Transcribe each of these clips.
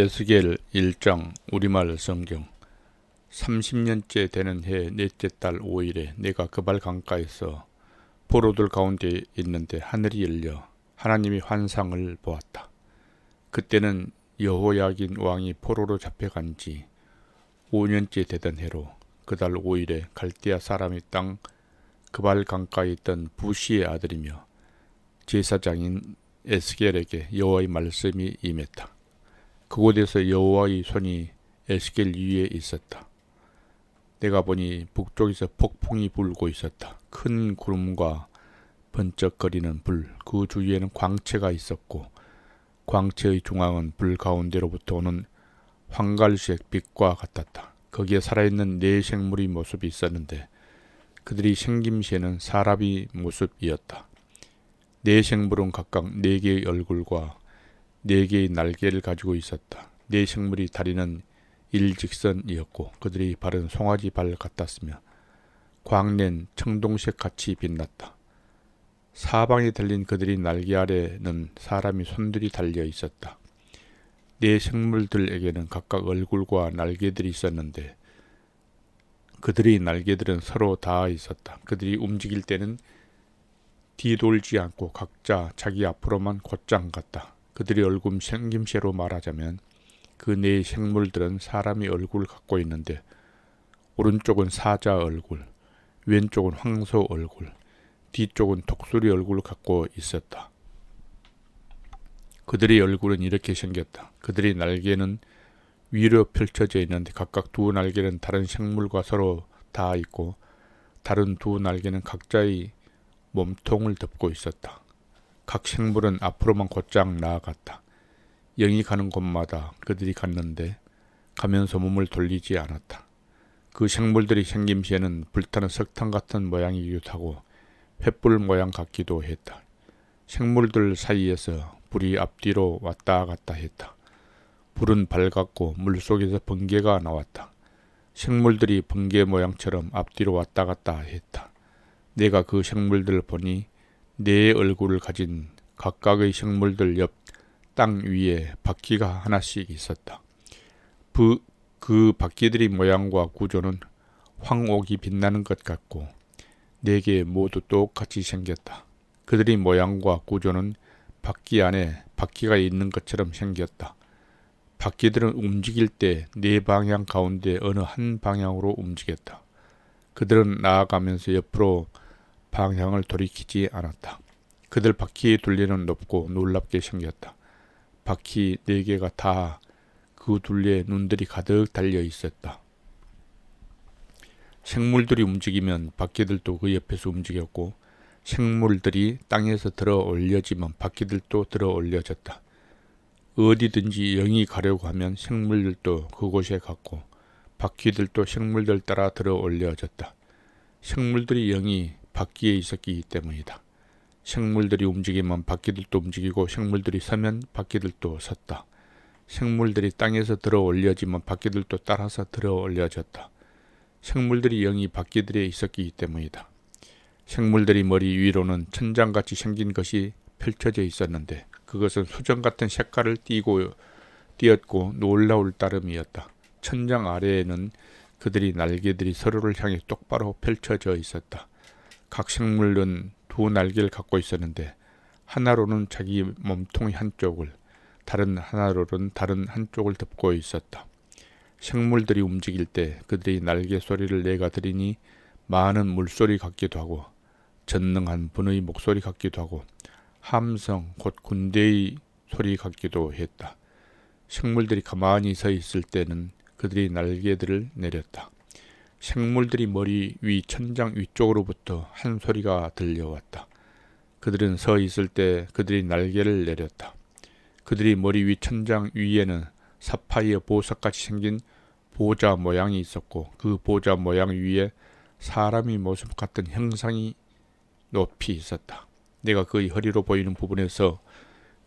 에스겔 1장 우리말 성경 30년째 되는 해 넷째 달 5일에 내가 그발 강가에서 포로들 가운데 있는데 하늘이 열려 하나님이 환상을 보았다. 그때는 여호야긴 왕이 포로로 잡혀간 지 5년째 되던 해로 그달 5일에 갈대아 사람의 땅 그발 강가에 있던 부시의 아들이며 제사장인 에스겔에게 여호와의 말씀이 임했다. 그곳에서 여호와의 손이 에스겔 위에 있었다. 내가 보니 북쪽에서 폭풍이 불고 있었다. 큰 구름과 번쩍거리는 불, 그 주위에는 광채가 있었고 광채의 중앙은 불 가운데로부터 오는 황갈색 빛과 같았다. 거기에 살아있는 네 생물의 모습이 있었는데 그들이 생김새는 사람의 모습이었다. 네 생물은 각각 네 개의 얼굴과 네 개의 날개를 가지고 있었다. 네 생물이 다리는 일직선이었고 그들이 발은 송아지 발 같았으며 광낸 청동색 같이 빛났다. 사방에 달린 그들이 날개 아래는 사람이 손들이 달려 있었다. 네 생물들에게는 각각 얼굴과 날개들이 있었는데 그들의 날개들은 서로 닿아 있었다. 그들이 움직일 때는 뒤돌지 않고 각자 자기 앞으로만 곧장 갔다. 그들의 얼굴 생김새로 말하자면 그 네 생물들은 사람의 얼굴을 갖고 있는데 오른쪽은 사자 얼굴, 왼쪽은 황소 얼굴, 뒤쪽은 독수리 얼굴을 갖고 있었다. 그들의 얼굴은 이렇게 생겼다. 그들의 날개는 위로 펼쳐져 있는데 각각 두 날개는 다른 생물과 서로 닿아 있고 다른 두 날개는 각자의 몸통을 덮고 있었다. 각 생물은 앞으로만 곧장 나아갔다. 영이 가는 곳마다 그들이 갔는데 가면서 몸을 돌리지 않았다. 그 생물들이 생김새는 불타는 석탄 같은 모양이기도 하고 횃불 모양 같기도 했다. 생물들 사이에서 불이 앞뒤로 왔다 갔다 했다. 불은 밝았고 물속에서 번개가 나왔다. 생물들이 번개 모양처럼 앞뒤로 왔다 갔다 했다. 내가 그 생물들을 보니 네 얼굴을 가진 각각의 생물들 옆 땅 위에 바퀴가 하나씩 있었다. 그, 그 바퀴들의 모양과 구조는 황옥이 빛나는 것 같고 네 개 모두 똑같이 생겼다. 그들의 모양과 구조는 바퀴 안에 바퀴가 있는 것처럼 생겼다. 바퀴들은 움직일 때 네 방향 가운데 어느 한 방향으로 움직였다. 그들은 나아가면서 옆으로 방향을 돌이키지 않았다. 그들 바퀴의 둘레는 높고 놀랍게 생겼다. 바퀴 네 개가 다 그 둘레에 눈들이 가득 달려 있었다. 생물들이 움직이면 바퀴들도 그 옆에서 움직였고 생물들이 땅에서 들어 올려지면 바퀴들도 들어 올려졌다. 어디든지 영이 가려고 하면 생물들도 그곳에 갔고 바퀴들도 생물들 따라 들어 올려졌다. 생물들이 영이 바퀴에 있었기 때문이다. 생물들이 움직이면 바퀴들도 움직이고 생물들이 서면 바퀴들도 섰다. 생물들이 땅에서 들어 올려지면 바퀴들도 따라서 들어 올려졌다. 생물들이 영이 바퀴들에 있었기 때문이다. 생물들이 머리 위로는 천장같이 생긴 것이 펼쳐져 있었는데 그것은 수정 같은 색깔을 띠고 띄었고 놀라울 따름이었다. 천장 아래에는 그들이 날개들이 서로를 향해 똑바로 펼쳐져 있었다. 각 생물은 두 날개를 갖고 있었는데 하나로는 자기 몸통의 한쪽을 다른 하나로는 다른 한쪽을 덮고 있었다. 생물들이 움직일 때 그들이 날개 소리를 내가 들으니 많은 물소리 같기도 하고 전능한 분의 목소리 같기도 하고 함성 곧 군대의 소리 같기도 했다. 생물들이 가만히 서 있을 때는 그들이 날개들을 내렸다. 생물들이 머리 위 천장 위쪽으로부터 한 소리가 들려왔다. 그들은 서 있을 때 그들이 날개를 내렸다. 그들이 머리 위 천장 위에는 사파이어 보석같이 생긴 보자 모양이 있었고 그 보자 모양 위에 사람의 모습 같은 형상이 높이 있었다. 내가 그의 허리로 보이는 부분에서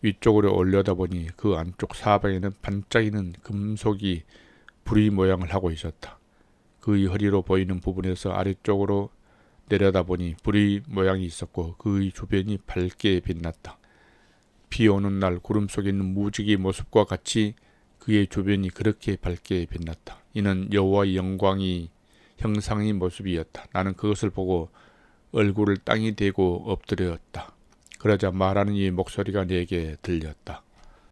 위쪽으로 올려다보니 그 안쪽 사방에는 반짝이는 금속이 불의 모양을 하고 있었다. 그의 허리로 보이는 부분에서 아래쪽으로 내려다보니 불의 모양이 있었고 그의 주변이 밝게 빛났다. 비 오는 날 구름 속에 있는 무지개 모습과 같이 그의 주변이 그렇게 밝게 빛났다. 이는 여호와의 영광이 형상의 모습이었다. 나는 그것을 보고 얼굴을 땅에 대고 엎드렸다. 그러자 말하는 이 목소리가 내게 들렸다.